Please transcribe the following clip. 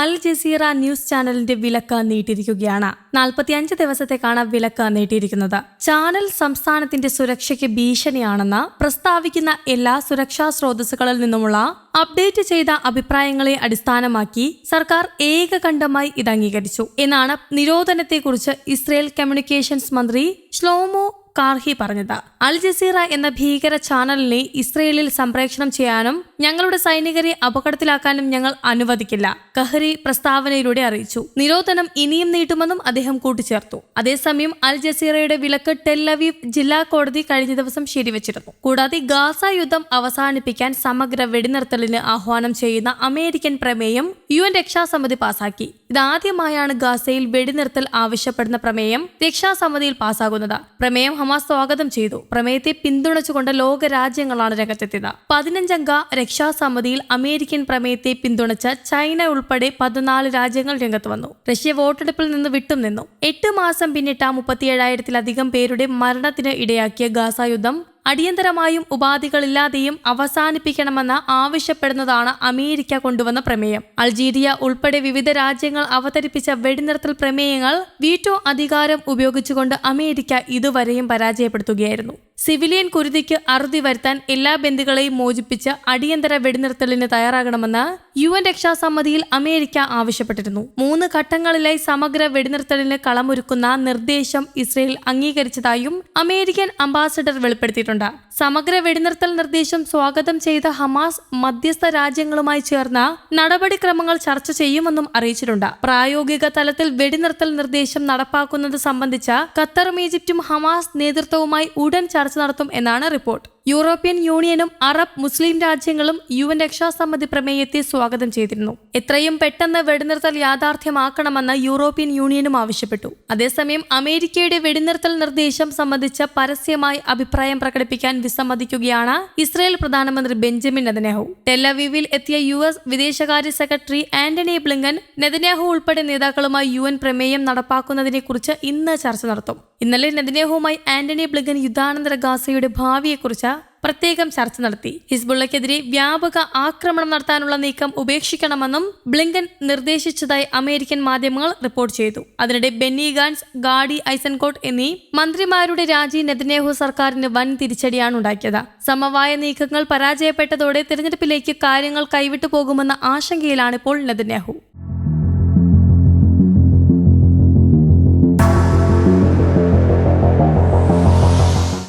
അൽ Jazeera news ചാനലിന്റെ വിലക്ക് നീട്ടിയിരിക്കുകയാണ്. നാൽപ്പത്തിയഞ്ച് ദിവസത്തേക്കാണ് വിലക്ക് നീട്ടിയിരിക്കുന്നത്. ചാനൽ സംസ്ഥാനത്തിന്റെ സുരക്ഷയ്ക്ക് ഭീഷണിയാണെന്ന് പ്രസ്താവിക്കുന്ന എല്ലാ സുരക്ഷാ സ്രോതസ്സുകളിൽ നിന്നുമുള്ള അപ്ഡേറ്റ് ചെയ്ത അഭിപ്രായങ്ങളെ അടിസ്ഥാനമാക്കി സർക്കാർ ഏകകണ്ഠമായി ഇത് അംഗീകരിച്ചു. എന്നാണ് നിരോധനത്തെക്കുറിച്ച് ഇസ്രയേൽ കമ്മ്യൂണിക്കേഷൻസ് മന്ത്രി ശ്ലോമോ കാർഹി പറഞ്ഞത്. അൽ ജസീറ എന്ന ഭീകര ചാനലിനെ ഇസ്രയേലിൽ സംപ്രേക്ഷണം ചെയ്യാനും ഞങ്ങളുടെ സൈനികരെ അപകടത്തിലാക്കാനും ഞങ്ങൾ അനുവദിക്കില്ല. കഹ്രി പ്രസ്താവനയിലൂടെ അറിയിച്ചു. നിരോധനം ഇനിയും നീട്ടുമെന്നും അദ്ദേഹം കൂട്ടിച്ചേർത്തു. അതേസമയം അൽ ജസീറയുടെ വിലക്ക് ടെല്ലവീവ് ജില്ലാ കോടതി കഴിഞ്ഞ ദിവസം ശരിവച്ചിരുന്നു. കൂടാതെ ഗാസ യുദ്ധം അവസാനിപ്പിക്കാൻ സമഗ്ര വെടിനിർത്തലിന് ആഹ്വാനം ചെയ്യുന്ന അമേരിക്കൻ പ്രമേയം യു എൻ രക്ഷാസമിതി പാസാക്കി. ഇതാദ്യമായാണ് ഗാസയിൽ വെടിനിർത്തൽ ആവശ്യപ്പെടുന്ന പ്രമേയം രക്ഷാസമിതിയിൽ പാസാകുന്നത്. പ്രമേയം ഹമാസ് സ്വാഗതം ചെയ്തു. പ്രമേയത്തെ പിന്തുണച്ചുകൊണ്ട് ലോക രാജ്യങ്ങളാണ് രംഗത്തെത്തിയത്. പതിനഞ്ചംഗ രക്ഷാസമിതിയിൽ അമേരിക്കൻ പ്രമേയത്തെ പിന്തുണച്ച ചൈന ഉൾപ്പെടെ പതിനാല് രാജ്യങ്ങൾ രംഗത്ത് വന്നു. റഷ്യ വോട്ടെടുപ്പിൽ നിന്ന് വിട്ടും നിന്നു. എട്ട് മാസം പിന്നിട്ട മുപ്പത്തിയേഴായിരത്തിലധികം പേരുടെ മരണത്തിന് ഇടയാക്കിയ ഗാസ യുദ്ധം അടിയന്തരമായും ഉപാധികളില്ലാതെയും അവസാനിപ്പിക്കണമെന്ന് ആവശ്യപ്പെടുന്നതാണ് അമേരിക്ക കൊണ്ടുവന്ന പ്രമേയം. അൾജീരിയ ഉൾപ്പെടെ വിവിധ രാജ്യങ്ങൾ അവതരിപ്പിച്ച വെടിനിർത്തൽ പ്രമേയങ്ങൾ വീറ്റോ അധികാരം ഉപയോഗിച്ചുകൊണ്ട് അമേരിക്ക ഇതുവരെയും പരാജയപ്പെടുത്തുകയായിരുന്നു. സിവിലിയൻ കുരുതിക്ക് അറുതി വരുത്താൻ എല്ലാ ബന്ധുക്കളെയും മോചിപ്പിച്ച് അടിയന്തര വെടിനിർത്തലിന് തയ്യാറാകണമെന്ന് യു എൻ രക്ഷാസമിതിയിൽ അമേരിക്ക ആവശ്യപ്പെട്ടിരുന്നു. മൂന്ന് ഘട്ടങ്ങളിലായി സമഗ്ര വെടിനിർത്തലിന് കളമൊരുക്കുന്ന നിർദ്ദേശം ഇസ്രയേൽ അംഗീകരിച്ചതായും അമേരിക്കൻ അംബാസഡർ വെളിപ്പെടുത്തിയിട്ടുണ്ട്. സമഗ്ര വെടിനിർത്തൽ നിർദ്ദേശം സ്വാഗതം ചെയ്ത ഹമാസ് മധ്യസ്ഥ രാജ്യങ്ങളുമായി ചേർന്ന നടപടിക്രമങ്ങൾ ചർച്ച ചെയ്യുമെന്നും അറിയിച്ചിട്ടുണ്ട്. പ്രായോഗിക തലത്തിൽ വെടിനിർത്തൽ നിർദ്ദേശം നടപ്പാക്കുന്നത് സംബന്ധിച്ച ഖത്തറും ഈജിപ്തും ഹമാസ് നേതൃത്വവുമായി ഉടൻ ചർച്ച നടത്തും എന്നാണ് റിപ്പോർട്ട്. യൂറോപ്യൻ യൂണിയനും അറബ് മുസ്ലിം രാജ്യങ്ങളും യു എൻ രക്ഷാസമിതി പ്രമേയത്തെ സ്വാഗതം ചെയ്തിരുന്നു. എത്രയും പെട്ടെന്ന് വെടിനിർത്തൽ യാഥാർത്ഥ്യമാക്കണമെന്ന് യൂറോപ്യൻ യൂണിയനും ആവശ്യപ്പെട്ടു. അതേസമയം അമേരിക്കയുടെ വെടിനിർത്തൽ നിർദ്ദേശം സംബന്ധിച്ച് പരസ്യമായി അഭിപ്രായം പ്രകടിപ്പിക്കാൻ വിസമ്മതിക്കുകയാണ് ഇസ്രായേൽ പ്രധാനമന്ത്രി ബെഞ്ചമിൻ നെതന്യാഹു. ടെല്ലവീവിൽ എത്തിയ യു എസ് വിദേശകാര്യ സെക്രട്ടറി ആന്റണി ബ്ലിങ്കൻ നെതന്യാഹു ഉൾപ്പെടെ നേതാക്കളുമായി യു പ്രമേയം നടപ്പാക്കുന്നതിനെക്കുറിച്ച് ഇന്ന് ചർച്ച നടത്തും. ഇന്നലെ നെതന്യാഹുവുമായി ആന്റണി ബ്ലിങ്കൻ യുദ്ധാനന്തര ഗാസയുടെ ഭാവിയെക്കുറിച്ച് പ്രത്യേകം ചർച്ച നടത്തി. ഹിസ്ബുള്ളക്കെതിരെ വ്യാപക ആക്രമണം നടത്താനുള്ള നീക്കം ഉപേക്ഷിക്കണമെന്നും ബ്ലിങ്കൻ നിർദ്ദേശിച്ചതായി അമേരിക്കൻ മാധ്യമങ്ങൾ റിപ്പോർട്ട് ചെയ്തു. അതിനിടെ ബെന്നി ഗാൻസ് ഗാഡി ഐസൻകോട്ട് എന്നീ മന്ത്രിമാരുടെ രാജി നെതന്യാഹു സർക്കാരിന് വൻ തിരിച്ചടിയാണ് ഉണ്ടാക്കിയത്. സമവായ നീക്കങ്ങൾ പരാജയപ്പെട്ടതോടെ തിരഞ്ഞെടുപ്പിലേക്ക് കാര്യങ്ങൾ കൈവിട്ടു പോകുമെന്ന ആശങ്കയിലാണിപ്പോൾ Netanyahu.